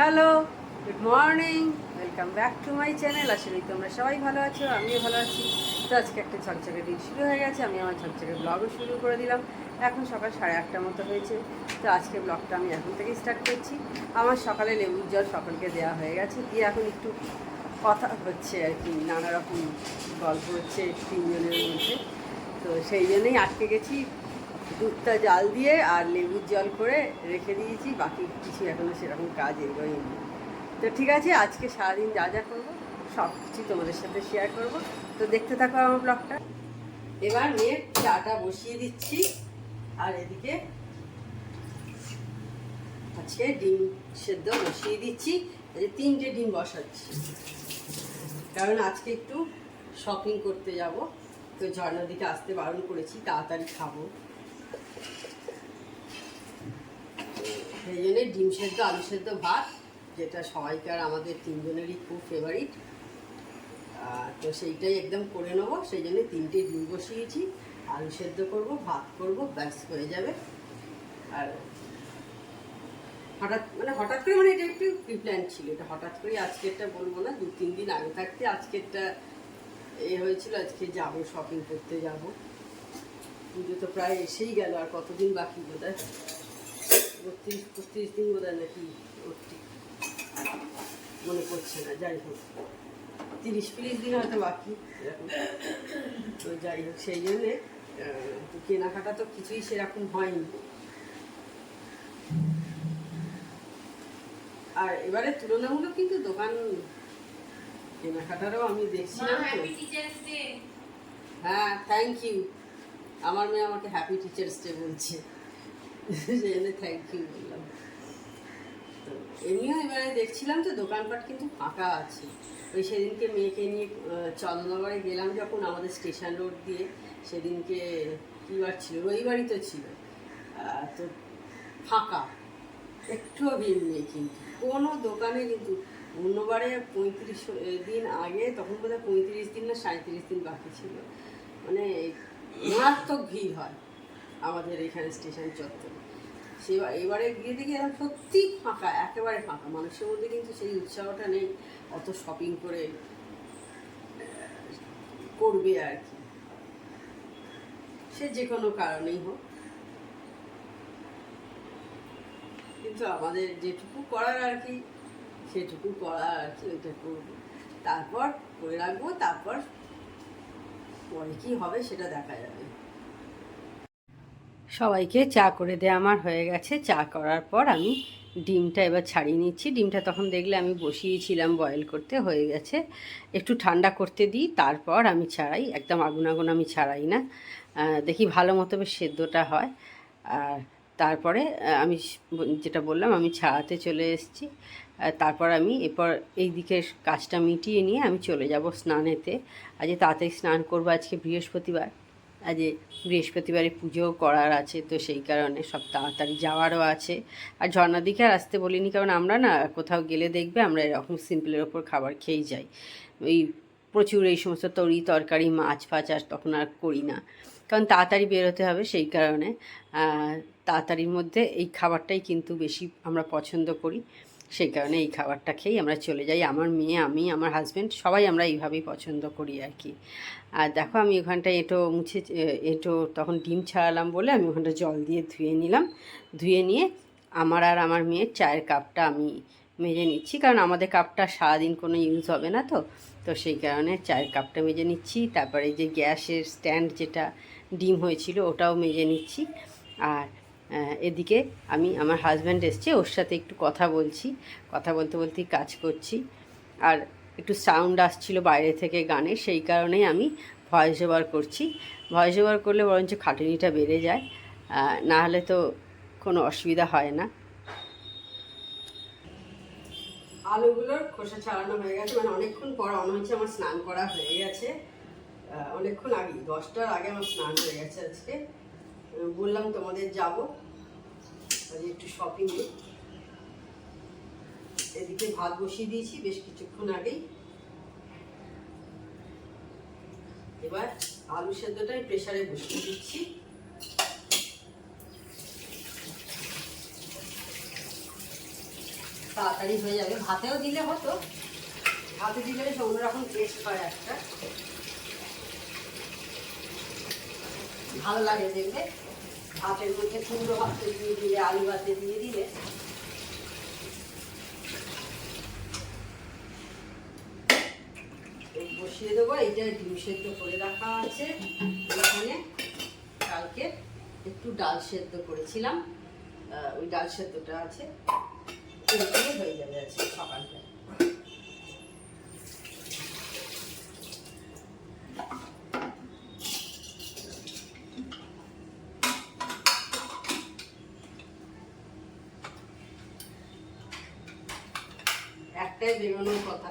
Hello, good morning, welcome back to my channel করি তোমরা সবাই ভালো আছো, আমিও ভালো আছি। তো আজকে একটা ঝকঝকে দিন শুরু হয়ে গেছে, আমি আমার ঝকঝকে ব্লগও শুরু করে দিলাম। এখন সকাল সাড়ে আটটার মতো হয়েছে, তো আজকে ব্লগটা আমি এখন থেকেই স্টার্ট করছি। আমার সকালে লেবুর জল সকলকে দেওয়া হয়ে গেছে, দিয়ে এখন একটু কথা হচ্ছে আর কি, নানা রকম গল্প হচ্ছে তিনজনের মধ্যে। তো সেই জন্যই আটকে গেছি দুধটা জাল দিয়ে আর লেবুর জল করে রেখে দিয়েছি, বাকি কিছু এখনও সেরকম কাজ এগোয়নি। তো ঠিক আছে, আজকে সারাদিন যা যা করব, সব কিছু তোমাদের সাথে শেয়ার করব। তো দেখতে থাকো আমার ব্লগটা এবার মেয়ের চাটা বসিয়ে দিচ্ছি, আর এদিকে আজকে ডিম সেদ্ধ বসিয়ে দিচ্ছি। তিনটে ডিম বসাচ্ছি। কারণ আজকে একটু শপিং করতে যাব, তো ঝর্ণার দিকে আসতে বারণ করেছি, তাড়াতাড়ি খাব। সেই জন্যে ডিম সেদ্ধ, আলু সেদ্ধ, ভাত, যেটা সবাইকার আমাদের তিনজনেরই খুব ফেভারিট তো সেইটাই একদম করে নেব। সেই জন্য তিনটে ডিম বসিয়েছি। আলু সেদ্ধ করব, ভাত করব, ব্যাস হয়ে যাবে। আর হঠাৎ মানে হঠাৎ করে মানে এটা একটু প্রিপ্ল্যান ছিল। এটা হঠাৎ করে আজকেরটা বলব না, দু, তিন দিন আগে থাকতে আজকেরটা এ হয়েছিল। আজকে যাব শপিং করতে যাব। পুজো তো প্রায় এসেই গেল, আর কতদিন বাকি বোধ হয় বত্রিশ বত্রিশ দিন বোধ হয় নাকি মনে না যাই হোক। তিরিশ তিরিশ দিন হয়তো বাকি। তো যাই হোক সেই জন্যে কেনাকাটা তো কিছুই সেরকম হয়নি। আর এবারে তুলনামূলক কিন্তু দোকান কেনাকাটারও আমি দেখছিলাম হ্যাঁ থ্যাংক ইউ আমার মেয়ে আমাকে হ্যাপি টিচার্স ডে বলছে। থ্যাংক ইউ বললাম তো এমনিও এবারে দেখছিলাম তো দোকানপাট কিন্তু ফাঁকা আছে। ওই সেদিনকে মেয়েকে নিয়ে আহ, চন্দননগরে গেলাম যখন আমাদের স্টেশন রোড দিয়ে সেদিনকে কী বার ছিল রবিবারই তো ছিল। তো ফাঁকা। একটুও ভিড় নেই কিন্তু। কোনো দোকানে কিন্তু অন্যবারে পঁয়ত্রিশ দিন আগে তখন বোধহয় পঁয়ত্রিশ দিন না সাঁত্রিশ দিন বাকি ছিল। মানে মারাত্মক ভিড় হয় আমাদের এখানে স্টেশন চত্বরে। সে এবারে গিয়ে দেখি এখন সত্যি ফাঁকা, একেবারে ফাঁকা। মানুষের মধ্যে কিন্তু সেই উৎসাহটা নেই, অত শপিং করে করবে আর কি। সে যে কোনো কারণেই হোক। কিন্তু আমাদের যেটুকু করার আর কি, সেটুকু করার আর কি, ওইটা করব। তারপর করে রাখব, তারপর পরে কি হবে সেটা দেখা যাবে। সবাইকে চা করে দেওয়া আমার হয়ে গেছে। চা করার পর আমি ডিমটা এবার ছাড়িয়ে নিচ্ছি। ডিমটা তখন দেখলে আমি বসিয়েছিলাম বয়েল করতে, হয়ে গেছে। একটু ঠান্ডা করতে দিই, তারপর আমি ছাড়াই, একদম আগুন আগুন আমি ছাড়াই না। দেখি ভালো মতো বেশ সেদ্ধটা হয়। আর তারপরে আমি যেটা বললাম, আমি ছাড়াতে চলে এসেছি। তারপর আমি এরপর এই দিকের কাজটা মিটিয়ে নিয়ে আমি চলে যাব স্নানেতে। আজকে তাড়াতাড়ি স্নান করব, আজকে বৃহস্পতিবার। আজ বৃহস্পতিবারে পুজোও করার আছে, তো সেই কারণে সব তাড়াতাড়ি যাওয়ারও আছে। আর ঝর্ণার দিকে আর আসতে বলিনি, কারণ আমরা না কোথাও গেলে দেখবে আমরা এরকম সিম্পলের ওপর খাবার খেয়েই যাই। ওই প্রচুর এই সমস্ত তরি, তরকারি, মাছ ফাছ আর তখন আর করি না। কারণ তাড়াতাড়ি বেরোতে হবে সেই কারণে তাড়াতাড়ির মধ্যে এই খাবারটাই কিন্তু বেশি আমরা পছন্দ করি। সেই কারণে এই খাবারটা খেয়েই আমরা চলে যাই। আমার মেয়ে, আমি, আমার হাজব্যান্ড সবাই আমরা এইভাবেই পছন্দ করি আর কি। আর দেখো আমি ওখানটায় এঁটো মুছে, এঁটো তখন ডিম ছাড়ালাম বলে আমি ওখানটা জল দিয়ে ধুয়ে নিলাম। ধুয়ে নিয়ে আমার আর আমার মেয়ের চায়ের কাপটা আমি মেজে নিচ্ছি। কারণ আমাদের কাপটা সারাদিন কোনো ইউজ হবে না তো। তো সেই কারণে চায়ের কাপটা মেজে নিচ্ছি। তারপরে যে গ্যাসের স্ট্যান্ড যেটা ডিম হয়েছিল ওটাও মেজে নিচ্ছি। আর এদিকে আমি আমার হাজব্যান্ড এসছে, ওর সাথে একটু কথা বলছি। কথা বলতে বলতেই কাজ করছি। আর একটু সাউন্ড আসছিল বাইরে থেকে গানে, সেই কারণেই আমি ভয়েস ওভার করছি। ভয়েস ওভার করলে বরঞ্চ খাটুনিটা বেড়ে যায়। না হলে তো কোনো অসুবিধা হয় না। আলুগুলোর খোসা ছাড়ানো হয়ে গেছে মানে অনেকক্ষণ পর মনে হচ্ছে আমার স্নান করা হয়ে গেছে। অনেকক্ষণ আগে দশটার আগে আমার স্নান হয়ে গেছে আজকে। বললাম তোমাদের যাব। একটু শপিংয়ে এদিকে ভাত বসিয়ে দিয়েছি, বেশ কিছুক্ষণ আগেই। এবার আলু সেদ্ধটাই প্রেসারে বসিয়ে দিচ্ছি। তাড়াতাড়ি হয়ে যাবে। ভাতেও দিলে হতো। ভাতে দিলে বেশ অন্যরকম টেস্ট হয় একটা। ভালো লাগে দেখবে ভাতের মধ্যে কুমড়ো ভাতে দিয়ে দিলে, আলু ভাতে দিয়ে দিলে। এই বসিয়ে দেবো, এইটা ডিম সেদ্ধ করে রাখা আছে। এখানে কালকে একটু ডাল সেদ্ধ করেছিলাম। ওই ডাল সেদ্ধটা আছে। হয়ে যাবে আজকে সকালটা। একটাই বেরোনোর কথা।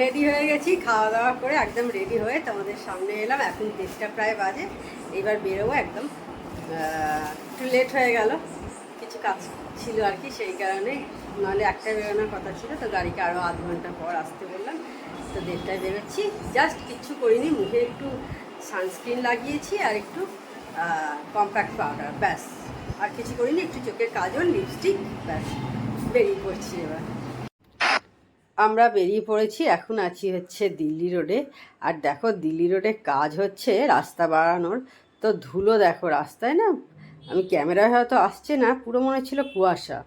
রেডি হয়ে গেছি খাওয়া দাওয়া করে একদম রেডি হয়ে তোমাদের সামনে এলাম। এখন দেড়টা প্রায় বাজে। এবার বেরোবো একদম একটু লেট হয়ে গেল। কিছু কাজ ছিল আর কি, সেই কারণে। নাহলে একটা বেরোনোর কথা ছিল, তো গাড়িকে আরও আধ ঘণ্টা পর আসতে বললাম। তো দেড়টায় বেরোচ্ছি। জাস্ট কিচ্ছু করিনি, মুখে একটু সানস্ক্রিন লাগিয়েছি আর একটু কম্প্যাক্ট পাউডার ব্যাস। আর কিছু করি করিনি, একটু চোখের কাজল লিপস্টিক ব্যাস, বেরিয়ে পড়ছি এবার। আমরা বেরিয়ে পড়েছি, এখন আছি হচ্ছে দিল্লি রোডে। আর দেখো, দিল্লি রোডে কাজ হচ্ছে রাস্তা বাড়ানোর। তো ধুলো দেখো রাস্তায় না, আমি ক্যামেরায় হয়তো আসছে না, পুরো মনে হচ্ছিল কুয়াশা।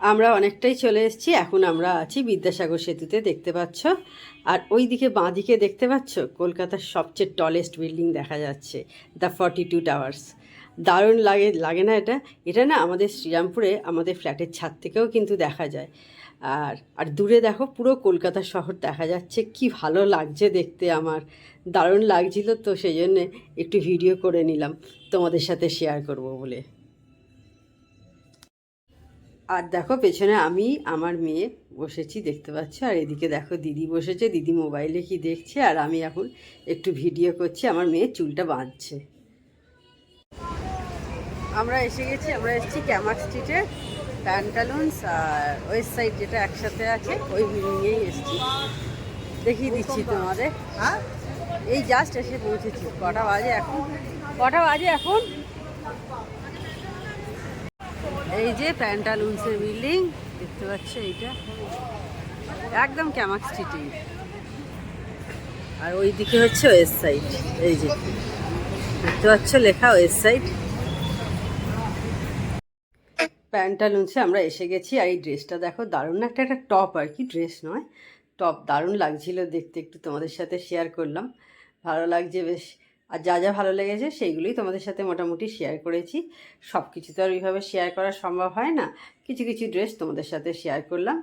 আমরা অনেকটাই চলে এসেছি, এখন আমরা আছি বিদ্যাসাগর সেতুতে, দেখতে পাচ্ছ। আর ওই দিকে বাঁ দিকে দেখতে পাচ্ছ, কলকাতার সবচেয়ে টলেস্ট বিল্ডিং দেখা যাচ্ছে দ্য ফর্টি টু টাওয়ার্স দারুণ লাগে লাগে না এটা? এটা না আমাদের শ্রীরামপুরে, আমাদের ফ্ল্যাটের ছাদ থেকেও কিন্তু দেখা যায়। আর আর দূরে দেখো পুরো কলকাতা শহর দেখা যাচ্ছে। কি ভালো লাগছে দেখতে আমার। দারুণ লাগছিল তো সেই জন্যে একটু ভিডিও করে নিলাম। তোমাদের সাথে শেয়ার করব বলে। আর দেখো পেছনে আমি, আমার মেয়ে বসেছি দেখতে পাচ্ছ? আর এদিকে দেখো দিদি বসেছে, দিদি মোবাইলে কি দেখছে? আর আমি এখন একটু ভিডিও করছি। আমার মেয়ে চুলটা বাঁধছে। আমরা এসে গেছি আমরা এসেছি ক্যামাক স্ট্রিটে প্যান্টালুন্স আর ওয়েস্ট সাইড যেটা একসাথে আছে ওই বিল্ডিংয়েই এসেছি। দেখিয়ে দিচ্ছি তোমাদের। এই জাস্ট এসে পৌঁছেছি। কটা বাজে এখন? কটা বাজে এখন? এই যে প্যান্টালুন্সের বিল্ডিং দেখতে পাচ্ছ এইটা? একদম ক্যামাক স্ট্রিটে আর ওই দিকে হচ্ছে ওয়েস্ট সাইড এই যে। দেখতে পাচ্ছ লেখা ওয়েস্ট সাইড প্যান্টালুন্সে আমরা এসে গেছি আর এই ড্রেসটা দেখো, দারুণ না? একটা একটা টপ আর কি, ড্রেস নয়। টপ দারুণ লাগছিল দেখতে, একটু তোমাদের সাথে শেয়ার করলাম। ভালো লাগছে বেশ। আর যা যা ভালো লেগেছে সেইগুলোই তোমাদের সাথে মোটামুটি শেয়ার করেছি। সব কিছু তো আর ওইভাবে শেয়ার করা সম্ভব হয় না। কিছু কিছু ড্রেস তোমাদের সাথে শেয়ার করলাম।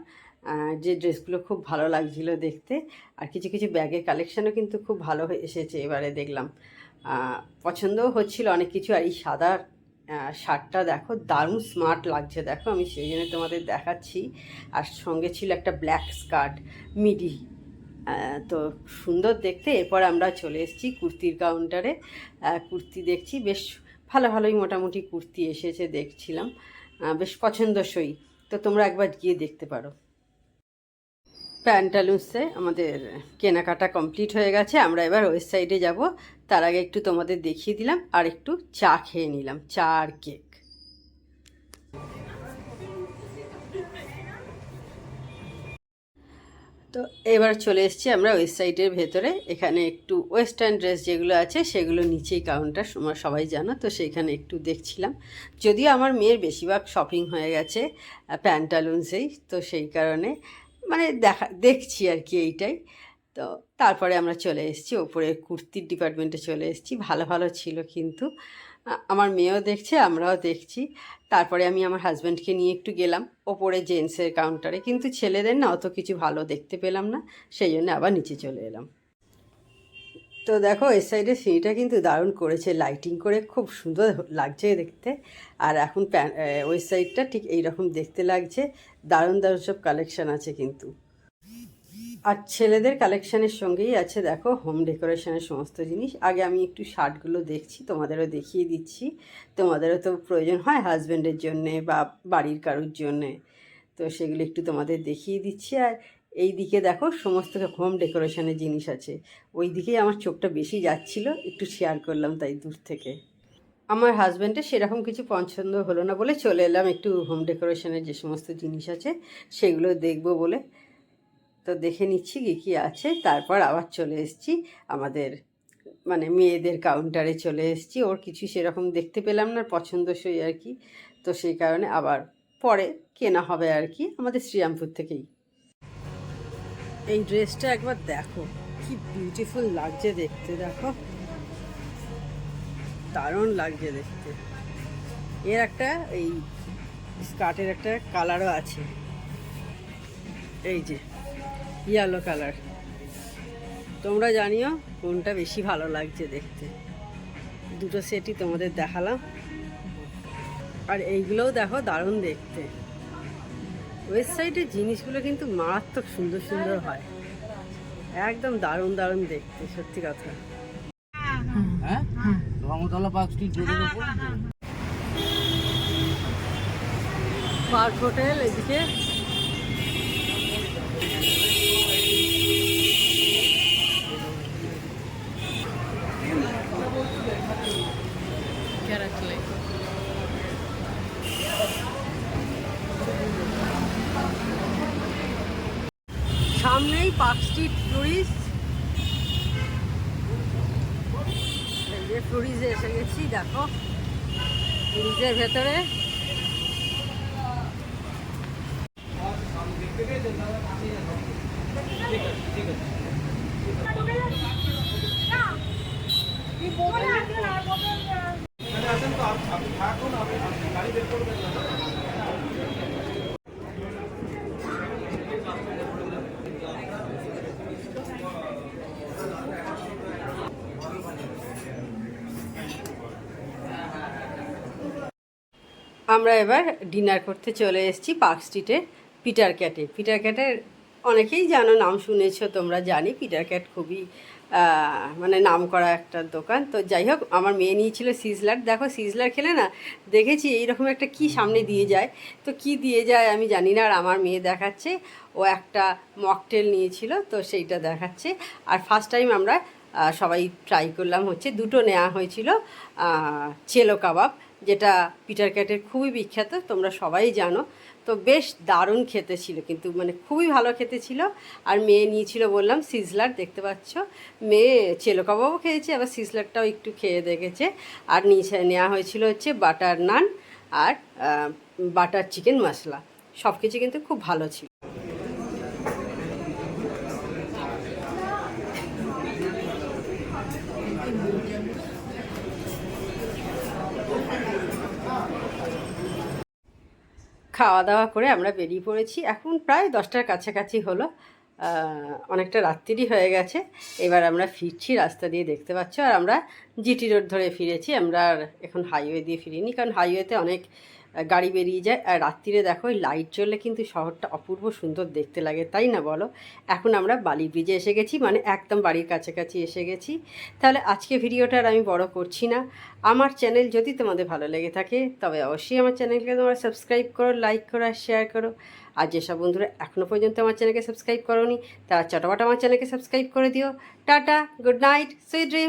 যে ড্রেসগুলো খুব ভালো লাগছিল দেখতে। আর কিছু কিছু ব্যাগের কালেকশানও কিন্তু খুব ভালো এসেছে এবারে দেখলাম। পছন্দও হচ্ছিল অনেক কিছু। আর এই সাদা শার্টটা দেখো, দারুণ স্মার্ট লাগছে, দেখো, আমি সেই জন্য তোমাদের দেখাচ্ছি। আর সঙ্গে ছিল একটা ব্ল্যাক স্কার্ট মিডি তো সুন্দর দেখতে। এরপর আমরা চলে এসেছি কুর্তির কাউন্টারে কুর্তি দেখছি, বেশ ভালো, ভালোই মোটামুটি কুর্তি এসেছে, দেখছিলাম। বেশ পছন্দসই। তো তোমরা একবার গিয়ে দেখতে পারো। প্যান্টালুন্সে আমাদের কেনাকাটা কমপ্লিট হয়ে গেছে। আমরা এবার ওয়েস্ট সাইডে যাব। তার আগে একটু তোমাদের দেখিয়ে দিলাম আর একটু চা খেয়ে নিলাম, চা আর কেক। তো এবার চলে এসেছি আমরা ওয়েস্ট সাইডের ভেতরে। এখানে একটু ওয়েস্টার্ন ড্রেস যেগুলো আছে, সেগুলো নিচেই কাউন্টার, তোমরা সবাই জানো, তো সেইখানে একটু দেখছিলাম। যদিও আমার মেয়ের বেশিরভাগ শপিং হয়ে গেছে প্যান্টালুন্সেই, তো সেই কারণে মানে দেখা, দেখছি আর কি এইটাই। তো তারপরে আমরা চলে এসেছি ওপরে কুর্তির ডিপার্টমেন্টে চলে এসেছি। ভালো ভালো ছিল কিন্তু। আমার মেয়েও দেখছে, আমরাও দেখছি। তারপরে আমি আমার হাজব্যান্ডকে নিয়ে একটু গেলাম ওপরে জেন্টসের কাউন্টারে কিন্তু ছেলেদের না অত কিছু ভালো দেখতে পেলাম না। সেই জন্য আবার নিচে চলে এলাম। তো দেখো এই সাইডে সিঁড়িটা কিন্তু দারুণ করেছে। লাইটিং করে খুব সুন্দর লাগছে দেখতে। আর এখন ওই সাইডটা ঠিক এইরকম দেখতে লাগছে। দারুণ দারুণ সব কালেকশান আছে কিন্তু। আর ছেলেদের কালেকশানের সঙ্গেই আছে দেখো হোম ডেকোরেশনের সমস্ত জিনিস। আগে আমি একটু শার্টগুলো দেখছি, তোমাদেরও দেখিয়ে দিচ্ছি। তোমাদেরও তো প্রয়োজন হয় হাজব্যান্ডের জন্যে বা বাড়ির কারোর জন্যে। তো সেগুলো একটু তোমাদের দেখিয়ে দিচ্ছি। আর এই দিকে দেখো সমস্ত হোম ডেকোরেশনের জিনিস আছে। ওই দিকেই আমার চোখটা বেশি যাচ্ছিল, একটু শেয়ার করলাম তাই দূর থেকে। আমার হাজব্যান্ডের সেরকম কিছু পছন্দ হলো না বলে চলে এলাম একটু হোম ডেকোরেশনের যে সমস্ত জিনিস আছে, সেগুলো দেখব বলে। তো দেখে নিচ্ছি কী কী আছে, তারপর আবার চলে এসেছি আমাদের মানে মেয়েদের কাউন্টারে চলে এসেছি। ওর কিছু সেরকম দেখতে পেলাম না, পছন্দসই আর কি। তো সেই কারণে আবার পরে কেনা হবে আর কি, আমাদের শ্রীরামপুর থেকেই। এই ড্রেসটা একবার দেখো। কি বিউটিফুল লাগছে দেখতে, দেখো। দারুণ লাগছে দেখতে। এর একটা এই স্কার্টের একটা কালারও আছে। এই যে ইয়েলো কালার তোমরা জানিও কোনটা বেশি ভালো লাগছে দেখতে। দুটো সেটই তোমাদের দেখালাম। আর এইগুলোও দেখো দারুণ দেখতে। ওয়েবসাইটের জিনিসগুলো কিন্তু মারাত্মক সুন্দর সুন্দর হয়। একদম দারুণ দারুণ দেখতে সত্যি কথা। হ্যাঁ? ধর্মতলা পার্ক স্ট্রিট রোডের উপর? পার্ক হোটেল এদিকে সামনেই পার্ক স্ট্রিট টুরিস্ট এই যে টুরিজে এসে গেছি দেখো টুরিজের ভেতরে আমরা এবার ডিনার করতে চলে এসেছি পার্ক স্ট্রিটে পিটার ক্যাটে পিটার ক্যাটের অনেকেই জানো, নাম শুনেছো, তোমরা জানি পিটার ক্যাট খুবই মানে নাম করা একটা দোকান। তো যাই হোক, আমার মেয়ে নিয়েছিল সিজলার দেখো সিজলার খেলে না, দেখেছি এইরকম একটা কি সামনে দিয়ে যায়। তো কি দিয়ে যায় আমি জানি না, আর আমার মেয়ে দেখাচ্ছে। ও একটা মকটেল নিয়েছিল, তো সেইটা দেখাচ্ছে। আর ফার্স্ট টাইম আমরা সবাই ট্রাই করলাম হচ্ছে, দুটো নেওয়া হয়েছিল চেলো কাবাব যেটা পিটার ক্যাটের খুবই বিখ্যাত, তোমরা সবাই জানো। তো বেশ দারুণ খেতে ছিল কিন্তু মানে খুবই ভালো খেতে ছিল। আর মেয়ে নিয়েছিল বললাম সিজলার দেখতে পাচ্ছ? মেয়ে চেলো কাবাবও খেয়েছে, আবার সিজলারটাও একটু খেয়ে দেখেছে। আর নিচে নেওয়া হয়েছিল হচ্ছে বাটার নান আর বাটার চিকেন মশলা সব কিছু কিন্তু খুব ভালো ছিল। খাওয়া দাওয়া করে আমরা বেরিয়ে পড়েছি। এখন প্রায় দশটার কাছাকাছি হলো। অনেকটা রাত্রিরই হয়ে গেছে। এবার আমরা ফিরছি রাস্তা দিয়ে, দেখতে পাচ্ছ? আর আমরা জিটি রোড ধরে ফিরেছি। আমরা আর এখন হাইওয়ে দিয়ে ফিরিনি। কারণ হাইওয়েতে অনেক গাড়ি বেরিয়ে যায়। আর রাত্রিরে দেখো, ওই লাইট জ্বললে কিন্তু শহরটা অপূর্ব সুন্দর দেখতে লাগে, তাই না বলো? এখন আমরা বালি ব্রিজে এসে গেছি মানে একদম বাড়ির কাছাকাছি এসে গেছি। তাহলে আজকে ভিডিওটা আর আমি বড় করছি না। আমার চ্যানেল যদি তোমাদের ভালো লেগে থাকে, তবে অবশ্যই আমার চ্যানেলকে তোমরা সাবস্ক্রাইব করো লাইক করো আর শেয়ার করো। আর যেসব বন্ধুরা এখনও পর্যন্ত আমার চ্যানেলকে সাবস্ক্রাইব করোনি, তারা চটপট আমার চ্যানেলকে সাবস্ক্রাইব করে দিও। Tata good night sweet dream